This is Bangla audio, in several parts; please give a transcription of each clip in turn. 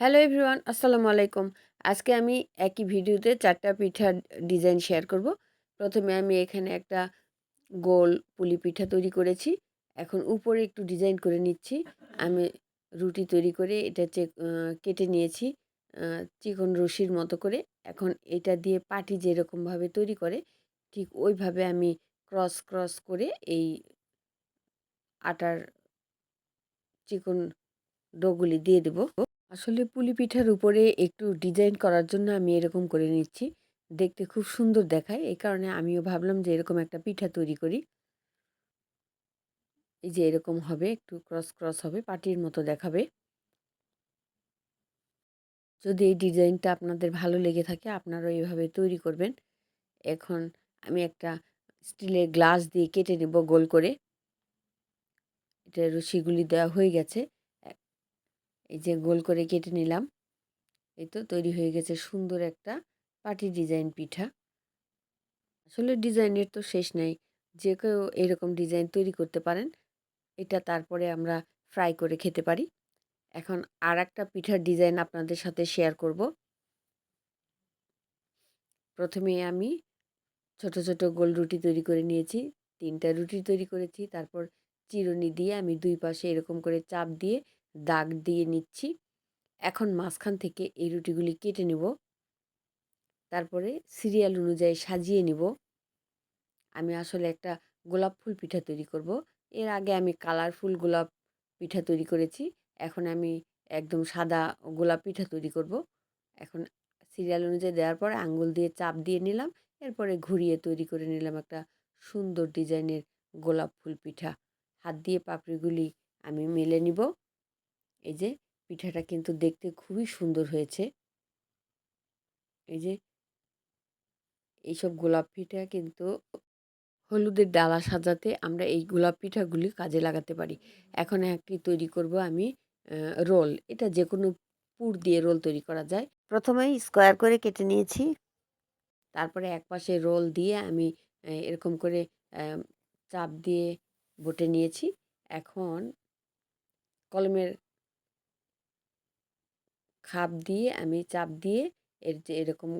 হ্যালো এভরিওয়ান, আসসালামু আলাইকুম। আজকে আমি একই ভিডিওতে চারটা পিঠার ডিজাইন শেয়ার করব। প্রথমে আমি এখানে একটা গোল পুলি পিঠা তৈরি করেছি। এখন উপরে একটু ডিজাইন করে নিচ্ছি। আমি রুটি তৈরি করে এটা কেটে নিয়েছি চিকন রশির মতো করে। এখন এটা দিয়ে পাটি যেরকমভাবে তৈরি করে, ঠিক ওইভাবে আমি ক্রস ক্রস করে এই আটার চিকন ডোগুলি দিয়ে দেবো। আসলে পুলি পিঠার উপরে একটু ডিজাইন করার জন্য আমি এরকম করে নিচ্ছি। দেখতে খুব সুন্দর দেখায়। এই কারণে আমিও ভাবলাম যে এরকম একটা পিঠা তৈরি করি। এই যে এরকম হবে, একটু ক্রস ক্রস হবে, পাটির মতো দেখাবে। যদি এই ডিজাইনটা আপনাদের ভালো লেগে থাকে আপনারা এইভাবে তৈরি করবেন। এখন আমি একটা স্টিলের গ্লাস দিয়ে কেটে নেব গোল করে। এটা রশিগুলি দেওয়া হয়ে গেছে। এই যে গোল করে কেটে নিলাম। এই তো তৈরি হয়ে গেছে সুন্দর একটা পাটি ডিজাইন পিঠা। আসলে ডিজাইনের তো শেষ নাই, যে কেউ এরকম ডিজাইন তৈরি করতে পারেন, এটা তারপরে আমরা ফ্রাই করে খেতে পারি। এখন আর একটা পিঠার ডিজাইন আপনাদের সাথে শেয়ার করব। প্রথমে আমি ছোট ছোট গোল রুটি তৈরি করে নিয়েছি, তিনটা রুটি তৈরি করেছি, তারপর চিরুনি দিয়ে আমি দুই পাশে এরকম করে চাপ দিয়ে দাগ দিয়ে নিচ্ছি। এখন মাঝখান থেকে এই রুটিগুলি কেটে নেব। তারপরে সিরিয়াল অনুযায়ী সাজিয়ে নিব। আমি আসলে একটা গোলাপ ফুল পিঠা তৈরি করব। এর আগে আমি কালারফুল গোলাপ পিঠা তৈরি করেছি। এখন আমি একদম সাদা গোলাপ পিঠা তৈরি করব। এখন সিরিয়াল অনুযায়ী দেওয়ার পরে আঙ্গুল দিয়ে চাপ দিয়ে নিলাম। এরপরে ঘুরিয়ে তৈরি করে নিলাম একটা সুন্দর ডিজাইনের গোলাপ ফুল পিঠা। হাত দিয়ে পাপড়িগুলি আমি মেলে নিব। এই যে পিঠাটা কিন্তু দেখতে খুবই সুন্দর হয়েছে। এই যে এইসব গোলাপ পিঠা কিন্তু হলুদের ডালা সাজাতে আমরা এই গোলাপ পিঠাগুলি কাজে লাগাতে পারি। এখন একটি তৈরি করব আমি রোল। এটা যে কোনো পুর দিয়ে রোল তৈরি করা যায়। প্রথমেই স্কোয়ার করে কেটে নিয়েছি। তারপরে এক পাশে রোল দিয়ে আমি এরকম করে চাপ দিয়ে বটে নিয়েছি। এখন কলমের খাপ দিয়ে আমি চাপ দিয়ে এর যে এরকম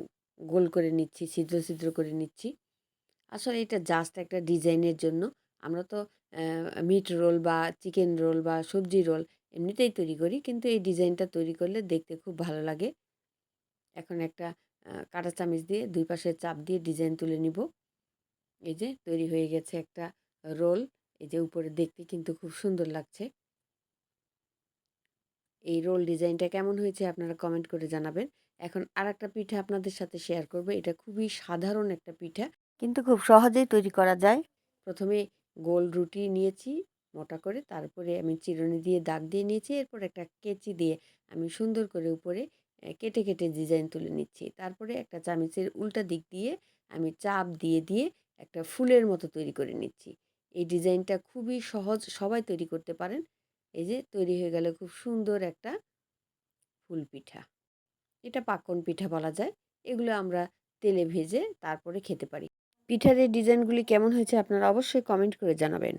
গোল করে নিচ্ছি, ছিদ্র ছিদ্র করে নিচ্ছি। আসলে এটা জাস্ট একটা ডিজাইনের জন্য। আমরা তো মিট রোল বা চিকেন রোল বা সবজি রোল এমনিতেই তৈরি করি, কিন্তু এই ডিজাইনটা তৈরি করলে দেখতে খুব ভালো লাগে। এখন একটা কাঁটা চামিচ দিয়ে দুই পাশে চাপ দিয়ে ডিজাইন তুলে নিব। এই যে তৈরি হয়ে গেছে একটা রোল এই যে উপরে দেখতে কিন্তু খুব সুন্দর লাগছে। এই রোল ডিজাইনটা কেমন হয়েছে আপনারা কমেন্ট করে জানাবেন। এখন আর একটা পিঠা আপনাদের সাথে শেয়ার করব। এটা খুবই সাধারণ একটা পিঠা। কিন্তু খুব সহজেই তৈরি করা যায়। প্রথমে গোল রুটি নিয়েছি মোটা করে তারপরে আমি চিরুনি দিয়ে দাগ দিয়ে নিয়েছি এরপর একটা কেচি দিয়ে আমি সুন্দর করে উপরে কেটে কেটে ডিজাইন তুলে নিচ্ছি। তারপরে একটা চামিচের উল্টা দিক দিয়ে আমি চাপ দিয়ে দিয়ে একটা ফুলের মতো তৈরি করে নিচ্ছি। এই ডিজাইনটা খুবই সহজ সবাই তৈরি করতে পারেন। এই যে তৈরি হয়ে গেল খুব সুন্দর একটা ফুল পিঠা। এটা পাকন পিঠা বলা যায়। এগুলো আমরা তেলে ভেজে তারপরে খেতে পারি। পিঠার এই ডিজাইনগুলি কেমন হয়েছে আপনারা অবশ্যই কমেন্ট করে জানাবেন।